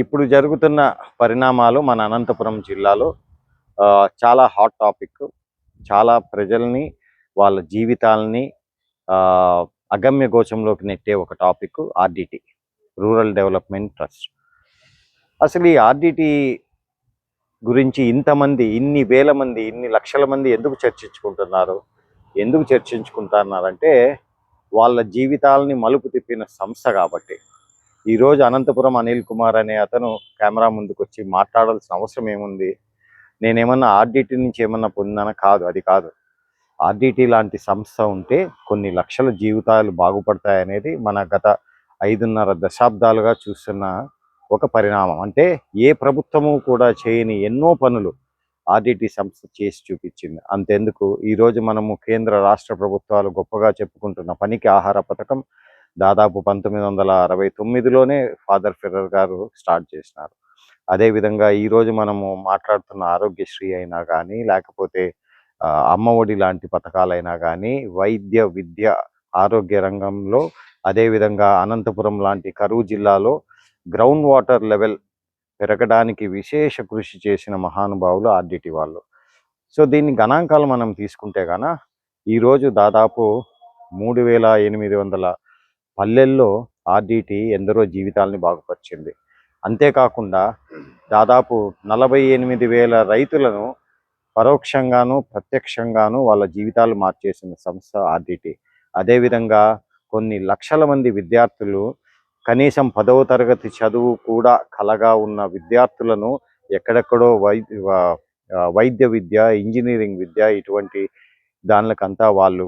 ఇప్పుడు జరుగుతున్న పరిణామాలు మన అనంతపురం జిల్లాలో చాలా హాట్ టాపిక్ చాలా ప్రజల్ని వాళ్ళ జీవితాలని అగమ్య గోచంలోకి నెట్టే ఒక topic RDT rural development trust అసలు ఈ ఆర్డిటి గురించి ఇంతమంది ఇన్ని వేల మంది ఇన్ని లక్షల మంది ఎందుకు చర్చించుకుంటున్నారు? ఎందుకు చర్చించుకుంటున్నారంటే వాళ్ళ జీవితాలని మలుపు తిప్పిన సంస్థ కాబట్టి. ఈరోజు అనంతపురం అనిల్ కుమార్ అనే అతను కెమెరా ముందుకు వచ్చి మాట్లాడాల్సిన అవసరం ఏముంది? నేనేమన్నా ఆర్డిటి నుంచి ఏమన్నా పొందానా కాదు అది కాదు. ఆర్డిటి లాంటి సంస్థ ఉంటే కొన్ని లక్షల జీవితాలు బాగుపడతాయనేది మన గత ఐదున్నర దశాబ్దాలుగా చూస్తున్న ఒక పరిణామం. అంటే ఏ ప్రభుత్వము కూడా చేయని ఎన్నో పనులు ఆర్డిటీ సంస్థ చేసి చూపించింది. అంతెందుకు? ఈరోజు మనము కేంద్ర రాష్ట్ర ప్రభుత్వాలు గొప్పగా చెప్పుకుంటున్న పనికి ఆహార పథకం దాదాపు పంతొమ్మిది వందల అరవై తొమ్మిదిలోనే ఫాదర్ ఫెర్రర్ గారు స్టార్ట్ చేసినారు. అదేవిధంగా ఈరోజు మనము మాట్లాడుతున్న ఆరోగ్యశ్రీ అయినా కానీ లేకపోతే అమ్మఒడి అమ్మ ఒడి లాంటి పథకాలైనా కానీ వైద్య విద్య ఆరోగ్య రంగంలో అదేవిధంగా అనంతపురం లాంటి కరువు జిల్లాలో గ్రౌండ్ వాటర్ లెవెల్ పెరగడానికి విశేష కృషి చేసిన మహానుభావులు ఆర్డిటి వాళ్ళు. సో దీన్ని గణాంకాలు మనం తీసుకుంటే గాన ఈరోజు దాదాపు మూడు వేల ఎనిమిది వందల పల్లెల్లో ఆర్డిటి ఎందరో జీవితాలని బాగుపరిచింది. అంతేకాకుండా దాదాపు నలభై ఎనిమిది వేల రైతులను పరోక్షంగాను ప్రత్యక్షంగాను వాళ్ళ జీవితాలు మార్చేసిన సంస్థ ఆర్డిటి. అదేవిధంగా కొన్ని లక్షల మంది విద్యార్థులు కనీసం పదవ తరగతి చదువు కూడా కలగా ఉన్న విద్యార్థులను ఎక్కడెక్కడో వైద్య వైద్య విద్య ఇంజనీరింగ్ విద్య ఇటువంటి దానిలకంతా వాళ్ళు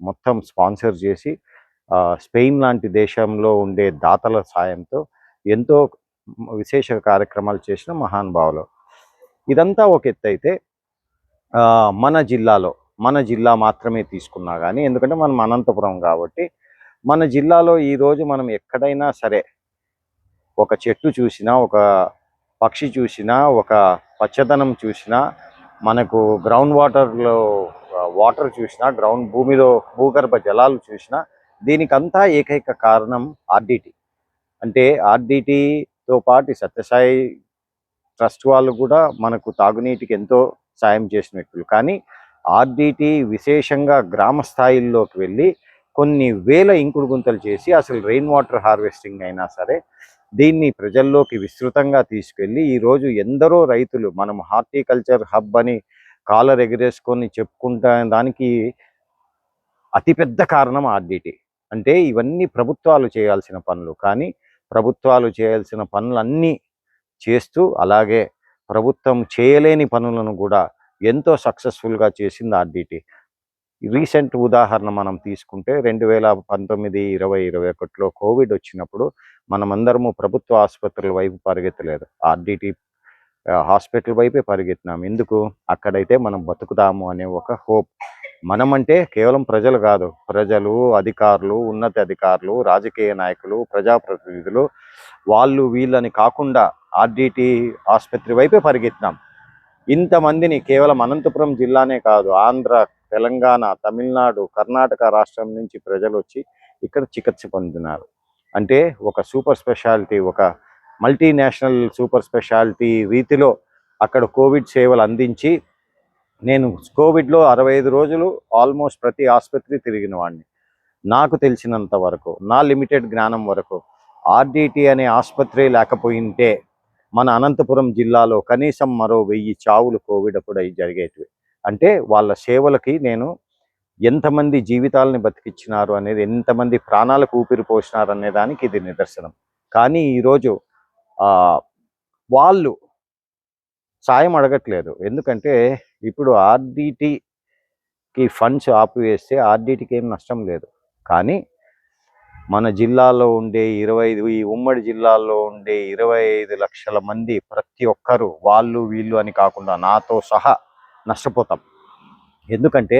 మొత్తం స్పాన్సర్ చేసి స్పెయిన్ లాంటి దేశంలో ఉండే దాతల సాయంతో ఎంతో విశేష కార్యక్రమాలు చేసిన మహానుభావులు ఇదంతా ఒక ఎత్తు అయితే మన జిల్లాలో మన జిల్లా మాత్రమే తీసుకున్నా కానీ ఎందుకంటే మనం అనంతపురం కాబట్టి మన జిల్లాలో ఈరోజు మనం ఎక్కడైనా సరే ఒక చెట్టు చూసినా ఒక పక్షి చూసినా ఒక పచ్చదనం చూసినా మనకు గ్రౌండ్ వాటర్లో వాటర్ చూసినా గ్రౌండ్ భూమిలో భూగర్భ జలాలు చూసినా దీనికంతా ఏకైక కారణం ఆర్డిటి. అంటే ఆర్డిటితో పాటు సత్యసాయి ట్రస్ట్ వాళ్ళు కూడా మనకు తాగునీటికి ఎంతో సాయం చేసినట్లు. కానీ ఆర్డిటి విశేషంగా గ్రామ స్థాయిల్లోకి వెళ్ళి కొన్ని వేల ఇంకుడు గుంతలు చేసి అసలు రెయిన్ వాటర్ హార్వెస్టింగ్ అయినా సరే దీన్ని ప్రజల్లోకి విస్తృతంగా తీసుకెళ్ళి ఈరోజు ఎందరో రైతులు మనం హార్టికల్చర్ హబ్ అని కాలర్ ఎగరేసుకొని చెప్పుకుంటా దానికి అతిపెద్ద కారణం ఆర్డిటీ. అంటే ఇవన్నీ ప్రభుత్వాలు చేయాల్సిన పనులు. కానీ ప్రభుత్వాలు చేయాల్సిన పనులన్నీ చేస్తూ అలాగే ప్రభుత్వం చేయలేని పనులను కూడా ఎంతో సక్సెస్ఫుల్గా చేసింది ఆర్డిటి. రీసెంట్ ఉదాహరణ మనం తీసుకుంటే రెండు వేల పంతొమ్మిది ఇరవై ఇరవై ఒకటిలో కోవిడ్ వచ్చినప్పుడు మనమందరము ప్రభుత్వ ఆసుపత్రుల వైపు పరిగెత్తలేదు. ఆర్డిటి హాస్పిటల్ వైపే పరిగెత్తినాం. ఎందుకు? అక్కడైతే మనం బతుకుతాము అనే ఒక హోప్. మనమంటే కేవలం ప్రజలు కాదు. ప్రజలు అధికారులు ఉన్నత అధికారులు రాజకీయ నాయకులు ప్రజాప్రతినిధులు వాళ్ళు వీళ్ళని కాకుండా ఆర్డిటి ఆసుపత్రి వైపే పరిగెత్తినాం. ఇంతమందిని కేవలం అనంతపురం జిల్లానే కాదు ఆంధ్ర తెలంగాణ తమిళనాడు కర్ణాటక రాష్ట్రం నుంచి ప్రజలు వచ్చి ఇక్కడ చికిత్స పొందినారు. అంటే ఒక సూపర్ స్పెషాలిటీ ఒక మల్టీనేషనల్ సూపర్ స్పెషాలిటీ రీతిలో అక్కడ కోవిడ్ సేవలు అందించి నేను కోవిడ్లో అరవై ఐదు రోజులు ఆల్మోస్ట్ ప్రతి ఆసుపత్రి తిరిగిన వాడిని నాకు తెలిసినంత వరకు నా లిమిటెడ్ జ్ఞానం వరకు ఆర్డిటి అనే ఆసుపత్రి లేకపోయింటే మన అనంతపురం జిల్లాలో కనీసం మరో వెయ్యి చావులు కోవిడ్ కూడా జరిగేటివి. అంటే వాళ్ళ సేవలకి నేను ఎంతమంది జీవితాలని బతికిచ్చినారు అనేది ఎంతమంది ప్రాణాలకు ఊపిరి పోసినారు అనే దానికి ఇది నిదర్శనం. కానీ ఈరోజు వాళ్ళు సాయం అడగట్లేదు. ఎందుకంటే ఇప్పుడు ఆర్డిటికి ఫండ్స్ ఆపివేస్తే ఆర్డిటికి ఏం నష్టం లేదు. కానీ మన జిల్లాలో ఉండే ఇరవై ఐదు ఈ ఉమ్మడి జిల్లాలో ఉండే ఇరవై ఐదు లక్షల మంది ప్రతి ఒక్కరు వాళ్ళు వీళ్ళు అని కాకుండా నాతో సహా నష్టపోతాం. ఎందుకంటే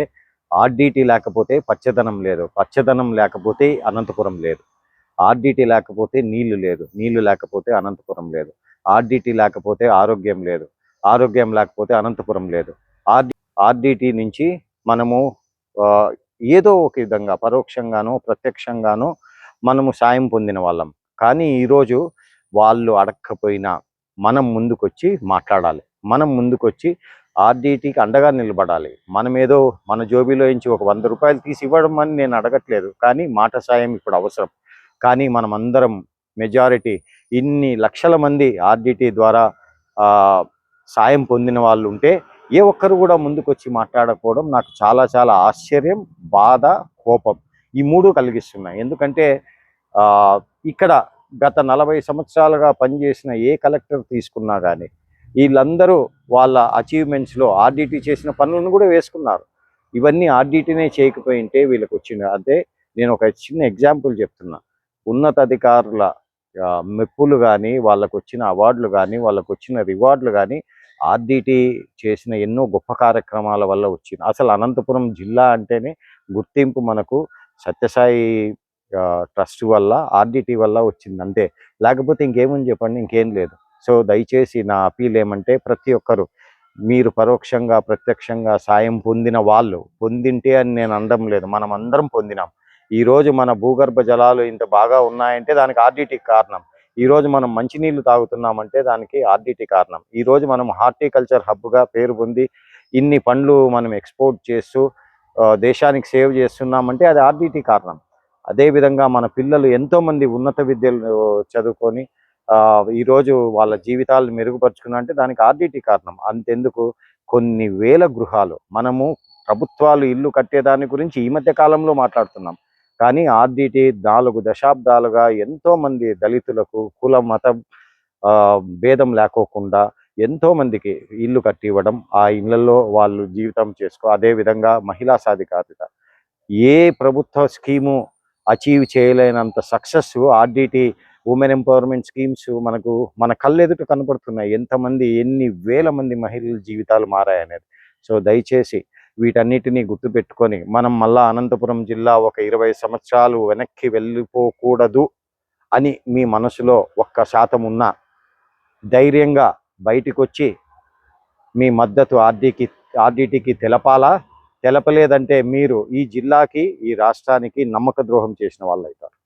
ఆర్డిటీ లేకపోతే పచ్చదనం లేదు. పచ్చదనం లేకపోతే అనంతపురం లేదు. ఆర్డిటీ లేకపోతే నీళ్ళు లేదు. నీళ్ళు లేకపోతే అనంతపురం లేదు. ఆర్డిటీ లేకపోతే ఆరోగ్యం లేదు. ఆరోగ్యం లేకపోతే అనంతపురం లేదు. ఆర్డి ఆర్డిటి నుంచి మనము ఏదో ఒక విధంగా పరోక్షంగానో ప్రత్యక్షంగానో మనము సాయం పొందిన వాళ్ళం. కానీ ఈరోజు వాళ్ళు అడగకపోయినా మనం ముందుకొచ్చి మాట్లాడాలి. మనం ముందుకొచ్చి ఆర్డీటీకి అండగా నిలబడాలి. మనం ఏదో మన జోబీలో నుంచి ఒక వంద రూపాయలు తీసి ఇవ్వడం అని నేను అడగట్లేదు. కానీ మాట సాయం ఇప్పుడు అవసరం. కానీ మనం అందరం మెజారిటీ ఇన్ని లక్షల మంది ఆర్డీటీ ద్వారా సాయం పొందిన వాళ్ళు ఉంటే ఏ ఒక్కరు కూడా ముందుకొచ్చి మాట్లాడకపోవడం నాకు చాలా చాలా ఆశ్చర్యం బాధ కోపం. ఈ మూడు కలిగిస్తున్నాయి. ఎందుకంటే ఇక్కడ గత నలభై సంవత్సరాలుగా పనిచేసిన ఏ కలెక్టర్ తీసుకున్నా కానీ వీళ్ళందరూ వాళ్ళ అచీవ్మెంట్స్లో ఆర్డిటీ చేసిన పనులను కూడా వేసుకున్నారు. ఇవన్నీ ఆర్డిటీనే చేయకపోయింటే వీళ్ళకి వచ్చిన అంటే నేను ఒక చిన్న ఎగ్జాంపుల్ చెప్తున్నా. ఉన్నతాధికారుల మెప్పులు కానీ వాళ్ళకు వచ్చిన అవార్డులు కానీ వాళ్ళకు వచ్చిన రివార్డులు కానీ ఆర్డిటి చేసిన ఎన్నో గొప్ప కార్యక్రమాల వల్ల వచ్చింది. అసలు అనంతపురం జిల్లా అంటేనే గుర్తింపు మనకు సత్యసాయి ట్రస్ట్ వల్ల ఆర్డిటి వల్ల వచ్చింది అంతే. లేకపోతే ఇంకేముంది చెప్పండి? ఇంకేం లేదు. సో దయచేసి నా అపీల్ ఏమంటే ప్రతి ఒక్కరు మీరు పరోక్షంగా ప్రత్యక్షంగా సాయం పొందిన వాళ్ళు పొందింటే అని నేను అనడం లేదు. మనం అందరం పొందినాం ఈరోజు మన భూగర్భ జలాలు ఇంత బాగా ఉన్నాయంటే దానికి ఆర్డిటి కారణం. ఈరోజు మనం మంచినీళ్ళు తాగుతున్నామంటే దానికి ఆర్డిటి కారణం. ఈరోజు మనం హార్టికల్చర్ హబ్గా పేరు పొంది ఇన్ని పండ్లు మనం ఎక్స్పోర్ట్ చేస్తూ దేశానికి సేవ్ చేస్తున్నామంటే అది ఆర్డిటి కారణం. అదేవిధంగా మన పిల్లలు ఎంతోమంది ఉన్నత విద్యలు చదువుకొని ఈరోజు వాళ్ళ జీవితాలను మెరుగుపరుచుకున్నా అంటే దానికి ఆర్డిటీ కారణం. అంతెందుకు? కొన్ని వేల గృహాలు. మనము ప్రభుత్వాలు ఇల్లు కట్టేదాని గురించి ఈ మధ్య కాలంలో మాట్లాడుతున్నాం. కానీ ఆర్డిటి నాలుగు దశాబ్దాలుగా ఎంతోమంది దళితులకు కుల మతం భేదం లేకోకుండా ఎంతోమందికి ఇల్లు కట్టి ఇవ్వడం ఆ ఇళ్ళలో వాళ్ళు జీవితం చేసుకో అదే విధంగా మహిళా సాధికారిత. ఏ ప్రభుత్వ scheme achieve చేయలేనంత success RDT women empowerment schemes మనకు మన కళ్ళెదుట కనపడుతున్నాయి. ఎంతమంది ఎన్ని వేల మంది మహిళల జీవితాలు మారాయనేది. సో దయచేసి వీటన్నిటిని గుర్తుపెట్టుకొని మనం మళ్ళా అనంతపురం జిల్లా ఒక ఇరవై సంవత్సరాలు వెనక్కి వెళ్ళిపోకూడదు అని మీ మనసులో ఒక్క శాతం ఉన్నా ధైర్యంగా బయటికి వచ్చి మీ మద్దతు ఆర్డీకి ఆర్డీటీకి తెలపాలా? తెలపలేదంటే మీరు ఈ జిల్లాకి ఈ రాష్ట్రానికి నమ్మక ద్రోహం చేసిన వాళ్ళు అవుతారు